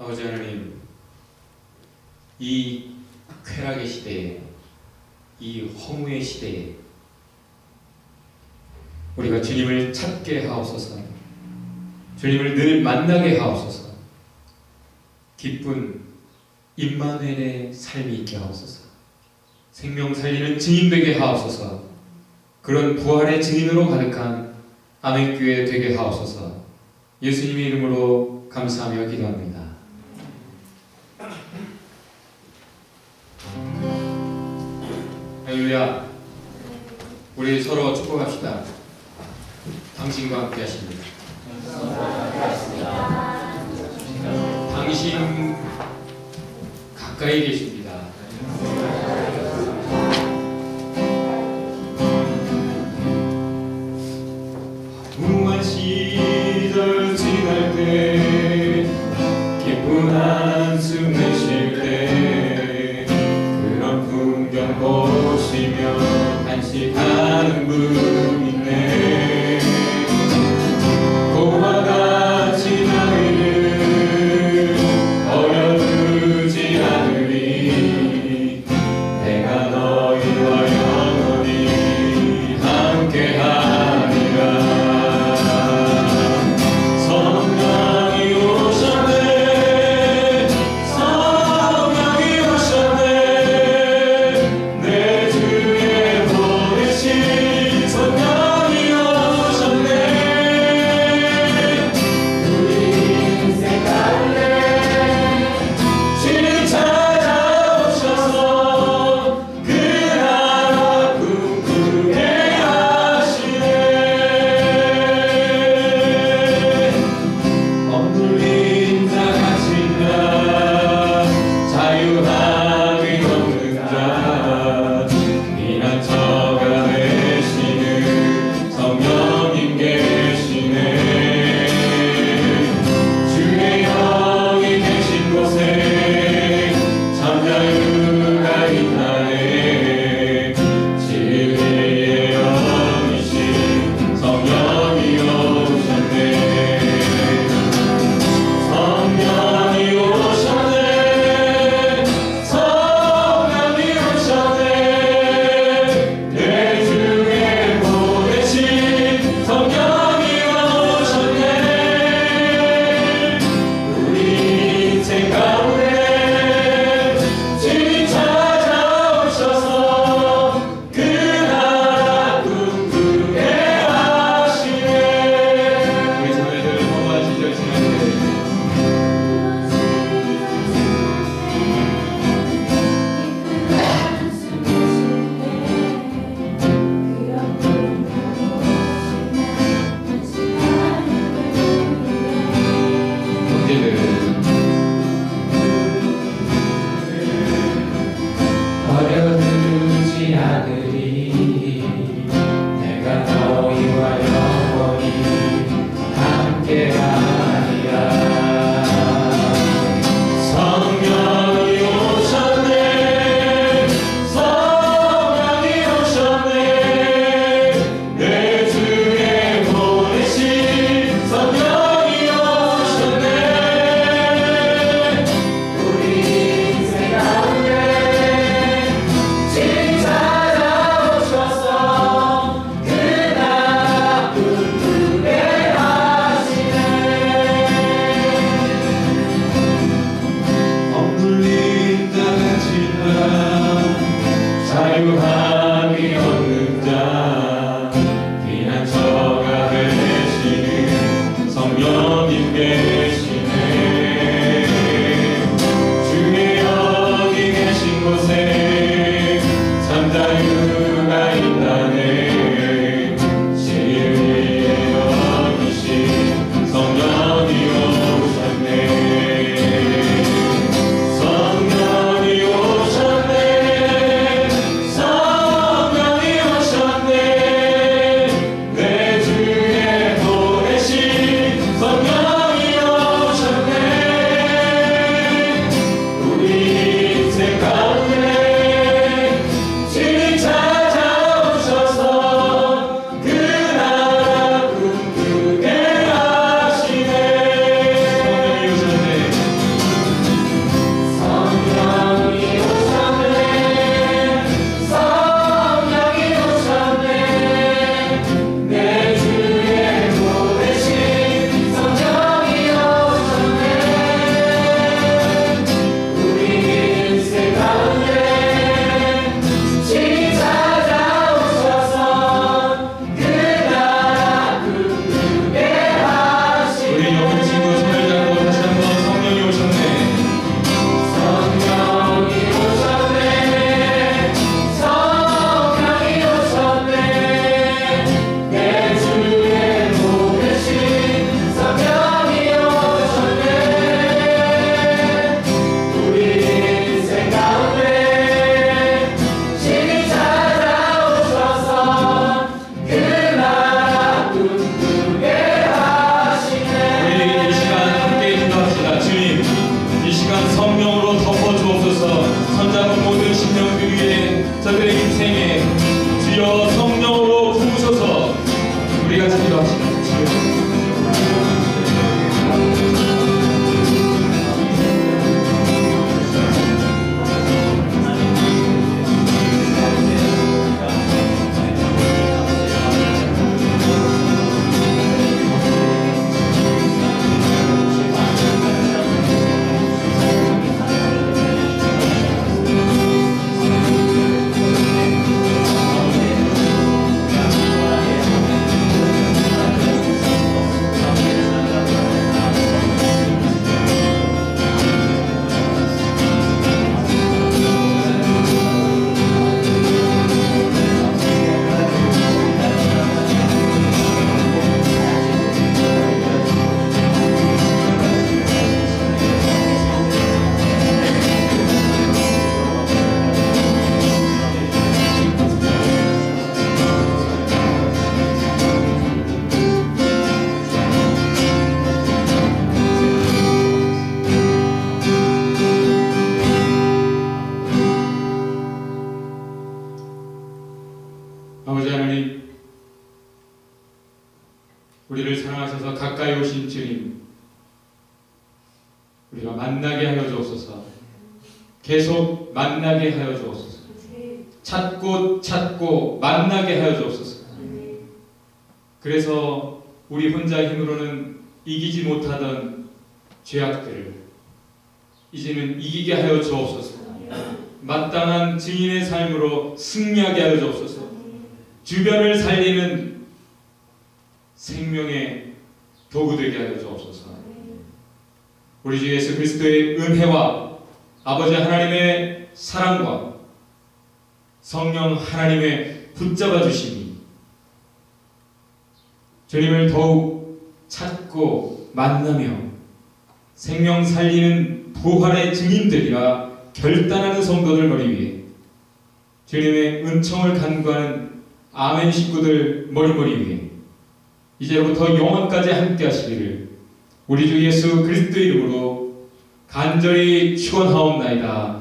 아버지 하나님, 이 쾌락의 시대에, 이 허무의 시대에 우리가 주님을 찾게 하옵소서. 주님을 늘 만나게 하옵소서. 기쁜 임마누엘의 삶이 있게 하옵소서. 생명 살리는 증인 되게 하옵소서. 그런 부활의 증인으로 가득한 아멘교회 되게 하옵소서. 예수님의 이름으로 감사하며 기도합니다. 할렐루야. 우리 서로 축복합시다. 당신과 함께 하십니다. 당신 가까이 계십니다. Thank you. 가까이 오신 주님, 우리가 만나게 하여 주옵소서. 계속 만나게 하여 주옵소서. 찾고 찾고 만나게 하여 주옵소서. 그래서 우리 혼자 힘으로는 이기지 못하던 죄악들을 이제는 이기게 하여 주옵소서. 마땅한 증인의 삶으로 승리하게 하여 주옵소서. 주변을 살리는 생명의 도구 되게 하여 주옵소서. 우리 주 예수 그리스도의 은혜와 아버지 하나님의 사랑과 성령 하나님의 붙잡아 주심이 주님을 더욱 찾고 만나며 생명 살리는 부활의 증인들이라 결단하는 성도들 머리 위에 주님의 은총을 간구하는 아멘 식구들 머리머리 위에 이제로부터 영원까지 함께 하시기를 우리 주 예수 그리스도 이름으로 간절히 축원하옵나이다.